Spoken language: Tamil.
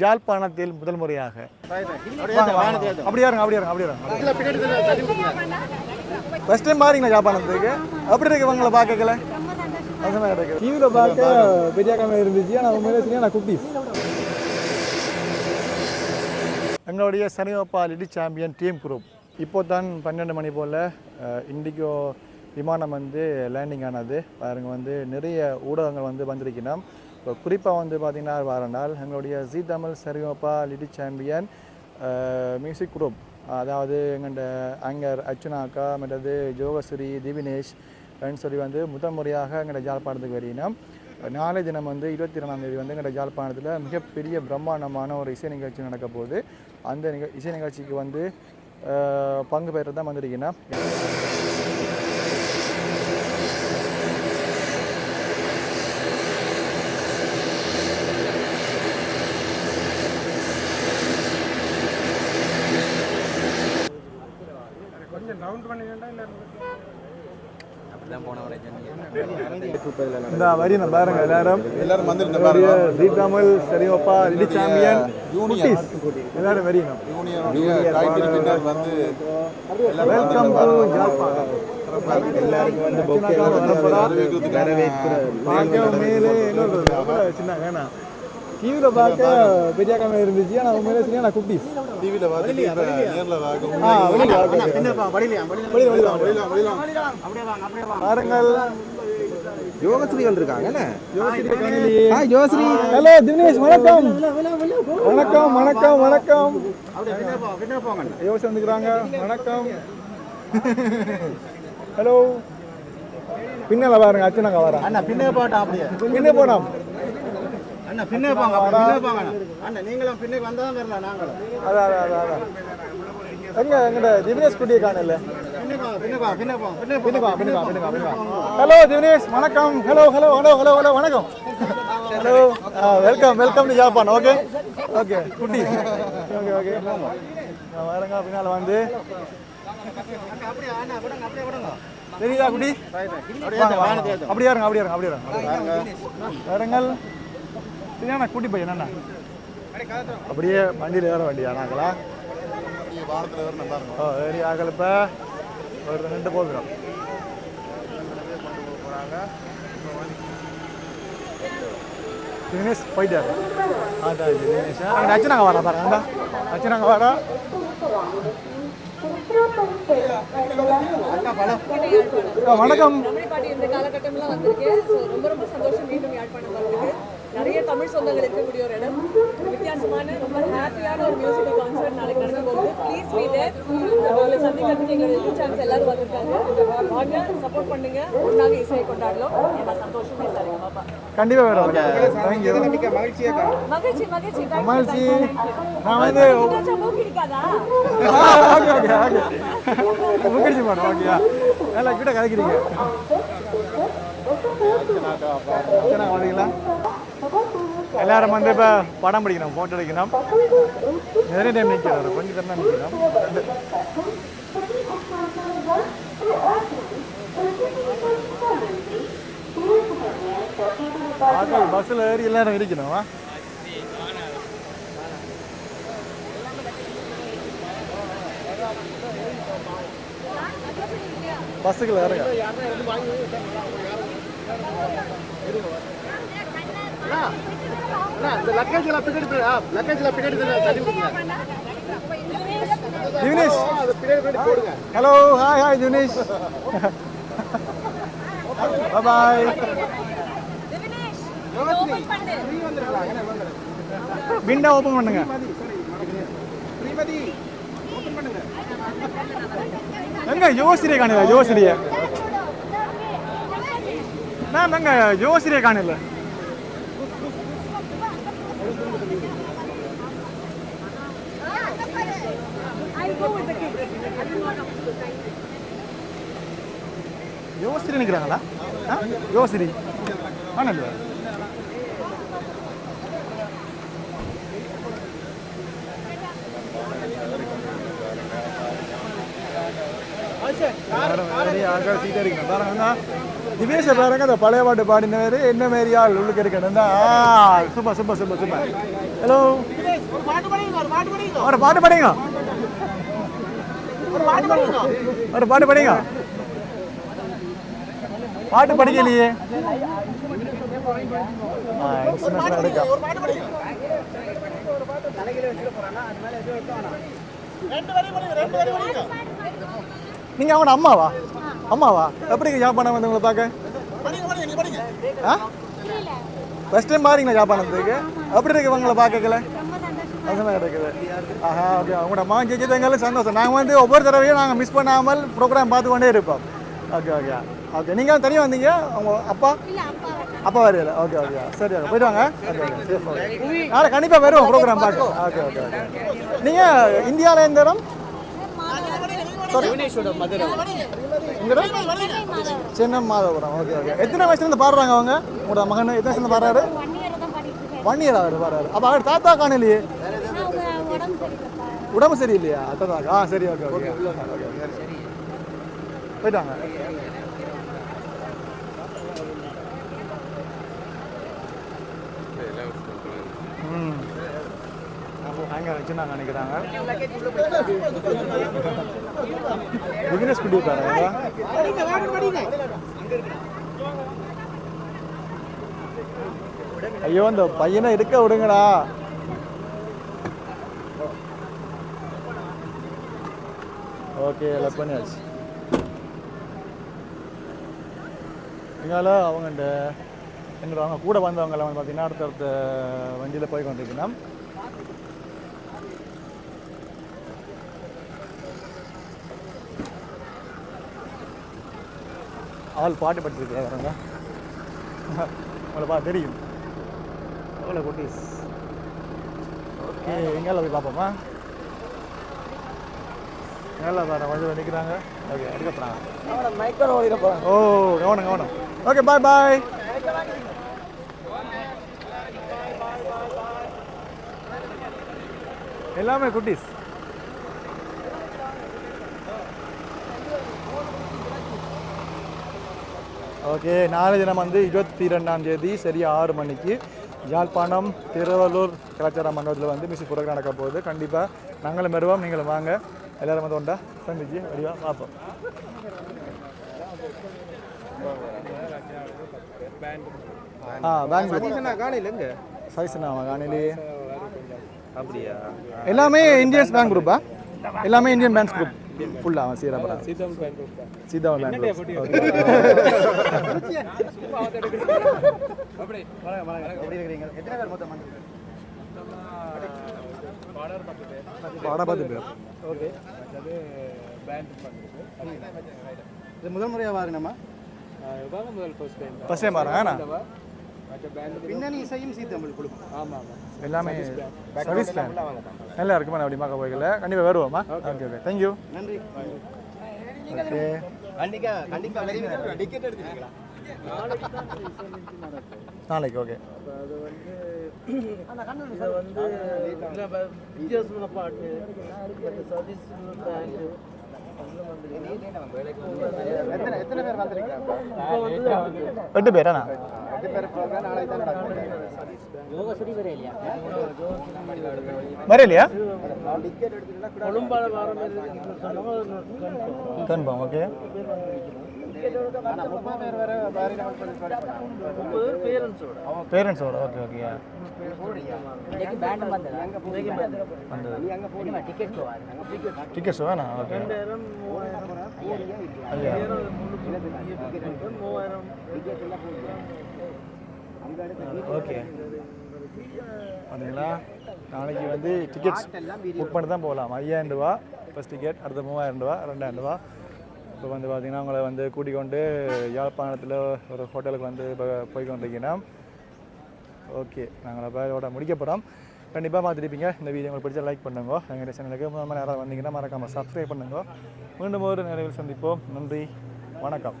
ஜாழ்ப்பாணத்தில் முதல் முறையாக. அப்படியே இருங்க அப்படியே இருங்க அப்படியே இருங்க. ஃபர்ஸ்ட் டைம் பாருங்களா ஜாழ்ப்பாணத்துக்கு. அப்படி இருக்கு இவங்களை பார்க்கல டிவியில் பார்க்க பெரிய கேமரா இருந்துச்சு ஆனால் உண்மையிலே சரியான குட்டீஸ். எங்களுடைய சனிவப்பா லிடி சாம்பியன் டீம் குரூப் இப்போ தான் பன்னெண்டு மணி போல் இண்டிகோ விமானம் வந்து லேண்டிங் ஆனது. பாருங்க வந்து நிறைய ஊடகங்கள் வந்து வந்திருக்கணும் இப்போ குறிப்பாக வந்து பார்த்திங்கன்னா நாள் எங்களுடைய ஜி தமிழ் சரிவப்பா லிடி சாம்பியன் மியூசிக் குரூப். அதாவது எங்கள்ட அங்கர் அர்ச்சுனா அக்கா மற்றது ஜோகஸ்ரீ திவினேஷ் அப்படின்னு சொல்லி வந்து முதல் முறையாக எங்கள்ட ஜாழ்ப்பாணத்துக்கு வரையினோம் நாளை தினம் வந்து இருபத்தி ரெண்டாம் தேதி வந்து எங்கள்ட ஜாழ்ப்பாணத்தில் மிகப்பெரிய பிரம்மாண்டமான ஒரு இசை நிகழ்ச்சி நடக்க போகுது. அந்த நிக இசை நிகழ்ச்சிக்கு வந்து பங்கு பெற்று தான் வந்திருக்கீங்கன்னா இந்த வரி நான் பாருங்க எல்லாரும். எல்லாரும் வந்துருந்த எங்களுடைய ஜி தமிழ் சரிவப்பா லிடி சாம்பியன் யூனிஸ் எல்லாரும் பின்னர் வந்து வெல்கம் டு ஜாழ்ப்பாணம் எல்லாருக்கும் வந்து பார்க்க மேலே சின்ன வேணாம். டிவியில் பார்க்க பெரிய இருந்துச்சு. ஆனால் உண்மையிலே சரியான குட்டீஸ். டிவியில் பார்த்துட்டு இப்போ நேரில் பார்க்க ஆ வெளியில் பாருங்கள். யோகஸ்ரீ யோஸ்ரீ ஹலோ தினேஷ் வணக்கம். வணக்கம் வணக்கம் வணக்கம். யோசி வந்துக்கிறாங்க வணக்கம். ஹலோ. பின்னால பாருங்க அச்சனாங்க வரேன். அண்ணா பின்னே போட்டா அப்படியே. பின்ன போனோம் அண்ணா பின்னே போங்க அப்படி பின்னே போங்க அண்ணா. அண்ணா நீங்களும் பின்னுக்கு வந்தா வரலாம் நாங்களும். அதான் அதான் அதான் அதான். எங்க எங்கிட்ட தினேஷ் குட்டியை காணல? ஹலோ தினேஷ் வணக்கம். Hello hello hello hello hello வணக்கம். Hello welcome welcome to Japan okay? Okay குட்டி. ஓகே ஓகே வரேங்க பின்னால் வந்து. அப்படியே அப்படியே தெரியுதா குட்டி. அப்படியே இருங்க அப்படியே இருங்க அப்படியே இருங்க. வேறங்கள் சரியான குட்டி பையன் என்ன அப்படியே வண்டியில் ஏற வண்டியா நாங்களா வாரத்தில் வர நல்லா இருக்கும். ஓ ஏறி ஆகல இப்போ ஒரு ரெண்டு போகிறோம் தினேஷ் போயிட்டாரு. அதான் தினேஷ் அங்கே அச்சனாங்க வரா பாருங்க அந்த அச்சனாங்க வரா வணக்கம் காலகட்டம்லாம் வந்திருக்கு. ரொம்ப ரொம்ப சந்தோஷம் மீண்டும் யாழ்ப்பாணம் நிறைய தமிழ் சொந்தங்கள் இருக்கக்கூடிய ஒரு இடம். வித்தியாசமான ரொம்ப ஹாப்பியான ஒரு மியூசிக்கல் கான்சர்ட் நாளைக்கு நடந்து போகுது. ப்ளீஸ் மீ தேர் உங்களை சந்திக்கிறதுக்கு எங்களோட யூடியூப் சேனல்ஸ் எல்லாரும் வந்திருக்காங்க. வாங்க சப்போர்ட் பண்ணுங்க. ஒன்றாக இசையை கொண்டாடலாம் என்ன சந்தோஷமே பாப்பா. வரோம் தேங்க்யூ மகிழ்ச்சியா மகிழ்ச்சி மகிழ்ச்சி. மகிழ்ச்சி. நான் வந்து ஓகேயா? நல்லா கிட்ட கதைக்கிறீங்க அச்சனா எல்லாரும் வந்து இப்போ படம் பிடிக்கணும் ஃபோட்டோ எடுக்கணும். நிறைய டைம் நிற்கிறோம் கொஞ்சம் டைம் தான் நிற்கிறோம் ஆட்கள் பஸ்ஸில் ஏறி எல்லாரும் இருக்கணும். ஆ? பஸ்ஸுக்குள்ள இறங்க. அண்ணா லக்கேஜ்ல பின்னாடி லக்கேஜ்ல பின்னாடி தள்ளி விடுங்க தினேஷ் அது பின்னாடி பின்னாடி போடுங்க hello hi hi Dinesh bye window window open பண்ணுங்க. ஓபன் பண்ணுங்க எங்க யோசிரியை காணல யோசிரிய. ಮ್ಯಾಮ್ ನಂಗೆ ಜೋಶಿರೇ ಕಾಣಿಲ್ಲ യോസിരി നിൽക്കുകയാണല്ല യോസിരി ആണല്ലോ. ആൾക്കാർ സീറ്റ് അടിക്കണം? കാരണം എന്താ ஆனல்ல ஆட்கள் பாருங்க அந்த பழைய பாட்டு பாடினவர் என்ன மாரி ஆள் உள்ளுக்கு இருக்கணும். சும்மா சும்மா சும்மா சும்மா ஹலோ ஒரு பாட்டு படிங்க. ஒரு பாட்டு படிங்க. பாட்டு படிக்கலையே நீங்க நீங்கள் அவனோட அம்மாவா? அம்மாவா? எப்படி ஜாப்பானம் வந்து உங்களை பார்க்க? ஆ? ஃபஸ்ட் டைம் பாருங்களா ஜாப்பானத்துக்கு எப்படி இருக்கு உங்களை பார்க்கல சந்தோஷமா இருக்குது. ஆஹா ஓகே. உங்களோட அம்மா ஜெயிச்சது எங்களுக்கு சந்தோஷம். நாங்கள் வந்து ஒவ்வொரு தடவையும் நாங்கள் மிஸ் பண்ணாமல் ப்ரோக்ராம் பார்த்து கொண்டே இருப்போம். Okay okay. ஓகே. நீங்கள் தனியாக வந்தீங்க? உங்க அப்பா? அப்பா வரல. Okay okay. சரி ஓகே. போயிட்டு வாங்க. Okay okay. சேஃப் ஓகே கண்டிப்பாக வருவோம் ப்ரோக்ராம் பார்க்க. Okay okay okay. நீங்கள் இந்தியாவில் எந்த இடம்? சென்னை மாதவரம். Okay okay. எத்தனை வயசுலேருந்து பாடுறாங்க அவங்க? உங்களோட மகன் எத்தனை வயசுலேருந்து பாடுறாரு? ஒன் இயர் ஆகுது பாடுறாரு. அப்போ அவர் தாத்தா காணலையே? உடம்பு சரியில்லையா? அதான் ஆ சரி ஓகே ஓகே. போயிட்டாங்க. ம். அங்கே வச்சுருந்தாங்க நினைக்கிறாங்க. பிகினஸ் குட்டி ஐயோ இந்த பையனை இருக்க விடுங்கடா. ஓகே எல்லாம் பண்ணியாச்சு. அவங்க இந்த எங்களோட அவங்க கூட வந்தவங்க வந்து பார்த்தீங்கன்னா அடுத்தடுத்த வண்டியில் போய் கொண்டிருக்கணும் ஆள் பாட்டு படிச்சிருக்காங்க உங்களை பா தெரியும். எவ்வளோ குட்டீஸ் ஓகே எங்கேயால போய் பார்ப்போமா? எங்கேயால வேறு வழி நிற்கிறாங்க ஓகே எடுக்க போகிறாங்க ஓ கவனம் கவனம். ஓகே பாய் பாய் எல்லாமே குட்டீஸ். ஓகே நாளை தினம் வந்து இருபத்தி ரெண்டாம் தேதி சரியா ஆறு மணிக்கு யாழ்ப்பாணம் திருவள்ளூர் கலாச்சார மண்டபத்தில் வந்து மியூசிக் ப்ரோக்ராம் நடக்க போகுது. கண்டிப்பாக நாங்களும் வருவோம் நீங்களும் வாங்க. எல்லாரும் வந்து ஒன்றா சந்திச்சு வடிவா பார்ப்போம் ஆ பேங்க் காணையில் சைஸ்னா காணிலே அப்படியா? எல்லாமே இந்தியன்ஸ் பேங்க் குரூப்பா எல்லாமே இந்தியன் பேங்க் குரூப் ஃபுல்லாக சீரா சீதா பேங்க் குரூப் எப்படி இருக்கிறீங்க? எத்தனை பேர் மொத்தம் பாடா பார்த்து பேர். ஓகே. இது முதல் முறையாக வாரினமா ஃபர்ஸ்ட் டைம் பாருங்க ஏன்னா பின்னணி இசையும் சி தமிழ் குழு எல்லாமே சர்வீஸ் பிளான் நல்லா இருக்குமா அப்படி பார்க்க போய்க்கல. கண்டிப்பாக வருவோமா? ஓகே ஓகே தேங்க்யூ நன்றி. ஓகே டிக்கெட் எடுத்துருக்கீங்களா நாளைக்கு ஓகே இதை வந்து வித்தியாசமான பாட்டு சதீஷ் வந்து எட்டு பேராண்ணா? எட்டு பேர் ப்ரோக்ராம் கன்ஃபார்ம் ஓகே. பேரண்ட்ஸோட ஓகே ஓகே. டிக்கெட்ஸ் வேணா ஓகே. ஐயா மூவாயிரம் ஓகே. பார்த்தீங்களா நாளைக்கு வந்து டிக்கெட்ஸ் புக் பண்ணி தான் போகலாம். ஐயாயிரம் ரூபா. ஃபஸ்ட் டிக்கெட் அடுத்த மூவாயிரம் ரூபா ரெண்டாயிரம் ரூபா. இப்போ வந்து பார்த்தீங்கன்னா உங்களை வந்து கூட்டிக் கொண்டு யாழ்ப்பாணத்தில் ஒரு ஹோட்டலுக்கு வந்து இப்போ போய் கொண்டிருக்கீங்கன்னா ஓகே. நாங்கள் இப்போ இதோட முடிக்க போகிறோம் கண்டிப்பாக பார்த்துருப்பீங்க. இந்த வீடியோ உங்களுக்கு பிடிச்சா லைக் பண்ணுங்க. எங்கள் சேனலுக்கு மணி நேரம் வந்தீங்கன்னா மறக்காமல் சப்ஸ்கிரைப் பண்ணுங்க. மீண்டும் ஒரு நிறைவில் சந்திப்போம். நன்றி. வணக்கம்.